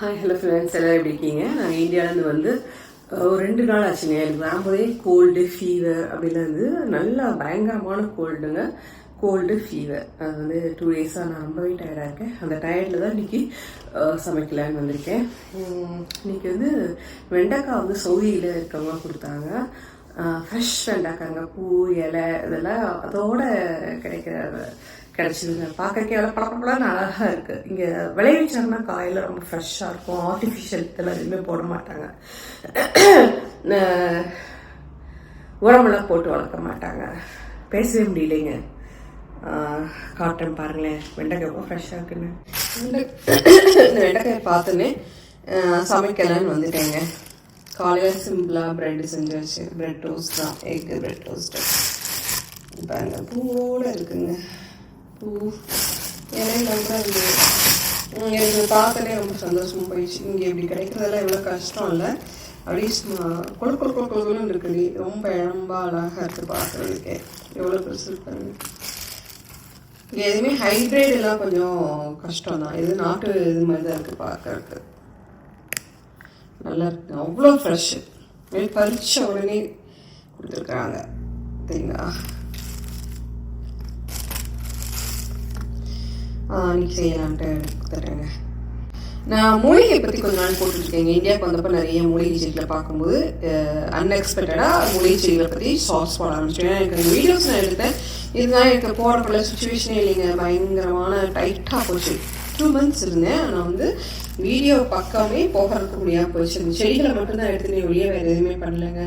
Hi hello friends எல்லாம் எப்படி இருக்கீங்க? நான் இந்தியாவிலேருந்து வந்து ஒரு ரெண்டு நாள் ஆச்சுங்க. எனக்கு வரும்போதே கோல்டு ஃபீவர் அப்படிலாம் இருந்து நல்லா பயங்கரமான கோல்டுங்க கோல்டு ஃபீவர் அது வந்து டூ டேஸாக நான் ரொம்பவே டயர்டாக இருக்கேன். அந்த டயர்டில் தான் இன்னைக்கு சமைக்கலான்னு வந்திருக்கேன். இன்றைக்கி இன்னைக்கு வந்து வெண்டைக்காய் வந்து சவுதியில் இருக்கவங்க கொடுத்தாங்க. ஃப்ரெஷ் வெண்டைக்காங்க பூ இலை இதெல்லாம் அதோட கிடைக்கிற கிடச்சிதுங்க பார்க்கறக்கே எவ்வளோ பளபளன்னு அழகாக இருக்குது இங்கே விளைவிச்சாங்கன்னா காயில் ரொம்ப ஃப்ரெஷ்ஷாக இருக்கும். ஆர்டிஃபிஷியல் இதெல்லாம் எதுவுமே போட மாட்டாங்க. உரமெல்லாம் போட்டு வளர்க்க மாட்டாங்க. பேசவே முடியலைங்க. காட்டன் பாருங்களேன். வெண்டைக்காய் ரொம்ப ஃப்ரெஷ்ஷாக இருக்குன்னு. இந்த இந்த வெண்டைக்காயை பார்த்தோன்னே சமைக்கலான்னு வந்துட்டேங்க. காலையில் சிம்பிளாக ப்ரெட் செஞ்சாச்சு. ப்ரெட் டோஸ்ட் தான். எக் ப்ரெட் டோஸ்ட்டு பாருங்க பூவோடு இருக்குங்க. பூ இலையில எனக்கு பார்த்தாலே ரொம்ப சந்தோஷமா போயிடுச்சு. இங்கே இப்படி கிடைக்கிறதெல்லாம் எவ்வளோ கஷ்டம் இல்லை. அப்படியே சும்மா கொழு கொழு கொழு கொழுன்னு இருக்குது ரொம்ப இழம்பா அழகாக இருக்குது பார்க்குறதுக்கே. எவ்வளோ பெருசு இருக்காங்க எதுவுமே ஹைப்ரிட் எல்லாம் கொஞ்சம் கஷ்டம் தான். இது நாட்டு இது மாதிரி தான் இருக்குது பார்க்கறதுக்கு. நல்லா இருக்கு. அவ்வளோ ஃப்ரெஷ்ஷு பறிச்ச உடனே கொடுத்துருக்குறாங்க. சரிங்களா? இன்னைக்கு செய்யலான்ட்டு கொடுத்துட்றேங்க நான் மூலிகை பற்றி கொஞ்ச நாள் போட்டுருக்கேங்க இந்தியாவுக்கு வந்தப்போ நிறைய மூலிகை செடிகளை பார்க்கும்போது அன்எக்ஸ்பெக்டடாக மூலிகை செடிகளை பற்றி சாஸ் போட ஆரம்பிச்சேன். ஏன்னா எனக்கு வீடியோஸ் நான் எடுத்தேன். இருந்தாலும் எனக்கு போடப்பட சுச்சுவேஷனே இல்லைங்க. பயங்கரமான டைட்டாக போச்சு. டூ மந்த்ஸ் இருந்தேன். ஆனால் வந்து வீடியோ பக்கமே போகிறதுக்கு முடியாமல் போச்சு. அந்த செடிகளை மட்டும்தான் எடுத்துனே வெளியே வேறு எதுவுமே பண்ணலைங்க.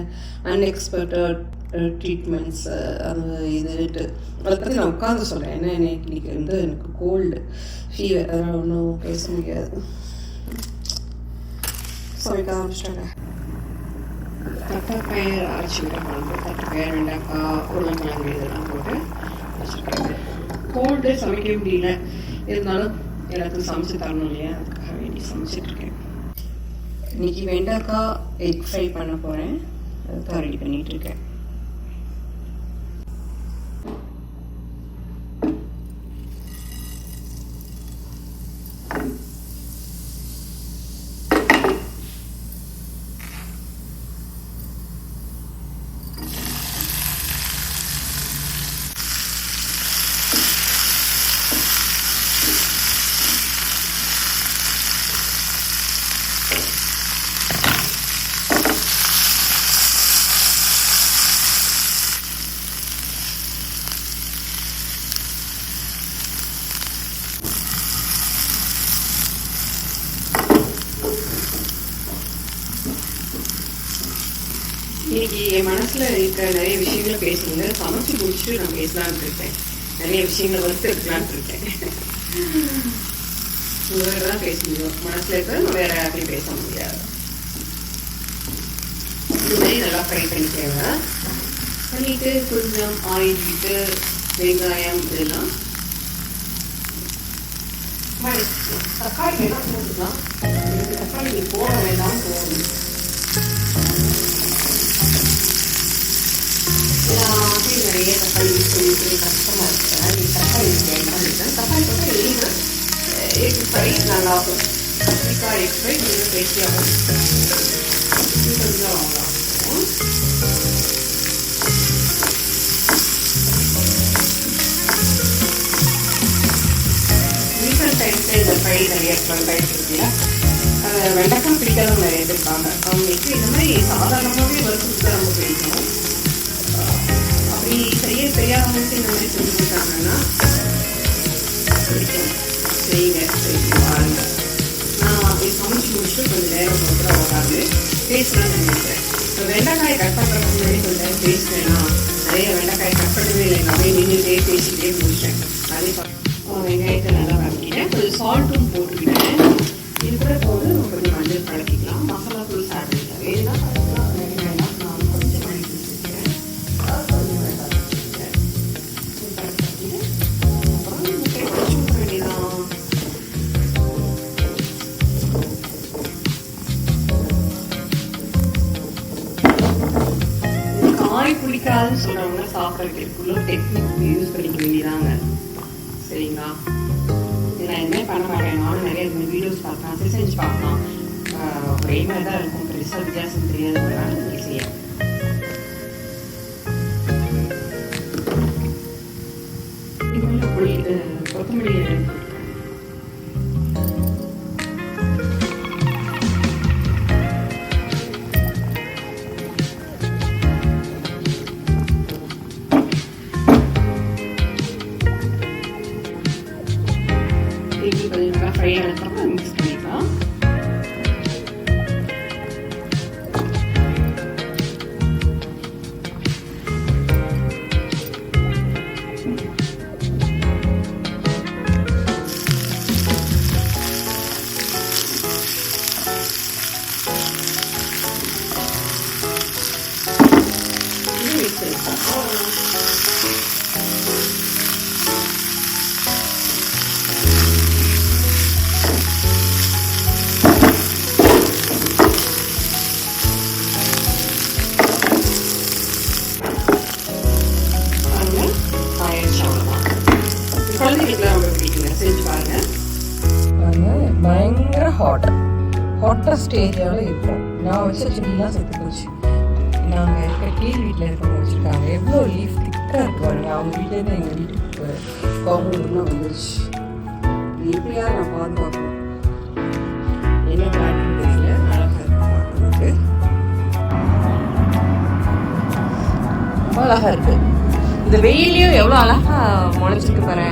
அன்எக்ஸ்பெக்டட் ட்ரீட்மெண்ட்ஸ் அது இதுட்டு அதை பற்றி நான் உட்காந்து சொல்கிறேன் ஏன்னா எனக்கு இன்னைக்கு வந்து எனக்கு கோல்டு ஃபீவர் அதனால் ஒன்றும் பேச முடியாது. சமைக்க ஆரம்பிச்சிட்டாங்க தட்டைப்பயிர் அரைச்சி விட குழம்பு தட்டைப்பயிர் வெண்டைக்காய் உருளைக்கிழங்கு இதெல்லாம் போட்டு வச்சுருக்காங்க கோல்டு சமைக்க முடியல. இருந்தாலும் எல்லாத்துக்கும் சமைச்சு தரணும் இல்லையா? அதுக்காக வேண்டி சமைச்சிட்டு இருக்கேன். இன்னைக்கு வெண்டைக்காய் எக் ஃப்ரை பண்ண போகிறேன் அதுதான் ரெடி பண்ணிட்டு இன்னைக்கு என் மனசுல இருக்க நிறைய விஷயங்களை பேசுங்க சமைச்சு முடிச்சுட்டு நான் பேசலான்னு இருக்கேன். நிறைய விஷயங்களை வந்து இருக்கலான்னு இருக்கேன். உங்களோட தான் பேச முடியும் மனசுல இருக்கிறத நான் வேற யார்ட்டையும் பேச முடியாது. இது மாதிரி நல்லா ஃப்ரை பண்ணிக்கோங்க. பண்ணிட்டு கொஞ்சம் ஆயில் விட்டு வெங்காயம் இதெல்லாம் தக்காளி வேணாம் போட்டுக்கலாம். தக்காளி நீ போட வேண்டாம் போகணும் எல்லாத்தையும் நிறைய தக்காளி யூஸ் கஷ்டமாக இருக்கிறேன் தக்காளி வேண்டாம் இருக்கேன் எக் ஃப்ரை நல்லாகும் கத்திரிக்காய் எக் ஃப்ரை கொஞ்சம் டேஸ்டியாகும் இது கொஞ்சம் டைம்ஸில் இந்த ஃப்ரை நிறைய ட்ரெண்ட் ஆகிட்டு வெண்டைக்காய் பிடிக்காதவங்க நிறைய பேர் இருக்காங்க அவங்களுக்கு இந்த மாதிரி சாதாரணமாகவே வறுத்து தான் ரொம்ப பிடிக்கும். அப்படி செய்ய தெரியாதவங்களுக்கு இந்த மாதிரி செஞ்சு கொடுத்தாங்கன்னா பிடிக்கும் செய்யுங்க செய்யுங்க நான் அப்படி சமைச்சு முடிச்சுட்டு கொஞ்சம் நேரம் கூட வராது பேசலாம்னு நினைக்கிறேன். இப்போ வெண்டைக்காய் கட் பண்ணுறதுக்கு முன்னாடி கொஞ்சம் நேரம் வேணாம் நிறைய வெண்டைக்காய் கட் பண்ணவே இல்லை. நான் அப்படியே நின்றுட்டே பேசிக்கிட்டே முடிச்சேன் அதே வெங்காயத்தை நல்லா வதக்கிட்டேன். கொஞ்சம் சால்ட்டும் சாப்பிட்றதுக்குள்ள டெக்னிக் யூஸ் பண்ணிக்க வேண்டியதாங்க. சரிங்களா? நான் என்ன பண்ண மாட்டேன்? நானும் நிறைய இந்த வீடியோஸ் பார்க்கலாம் சரி செஞ்சு பார்க்கலாம். ஒரே மாதிரி தான் இருக்கும். பெருசாக வித்தியாசம் தெரியாதுனால நீங்கள் செய்யலாம் இது கொத்தமல்லி கொஞ்சம் நல்லா ஃப்ரை ஆனதுக்கப்புறம் மிக்ஸ் பண்ணிக்கலாம் இது ஹாட் ஹாட்டஸ்ட் ஏரியாவில் இருக்கும். நான் வச்ச செடியெல்லாம் செத்து போச்சு. நாங்கள் இருக்க கீழ் வீட்டில் இருக்கிறவங்க வச்சுருக்காங்க. எவ்வளோ லீஃப் திக்காக இருக்கு பாருங்க. அவங்க வீட்டிலேருந்து எங்கள் வீட்டுக்கு காம்பவுண்ட்லாம் வந்துருச்சு. இது நான் பாதுகாப்போம். என்ன பிளான் தெரியல. அழகாக இருக்கு ரொம்ப அழகாக இருக்குது இந்த வெயிலையும் எவ்வளோ அழகாக முளைச்சிருக்கு பாரு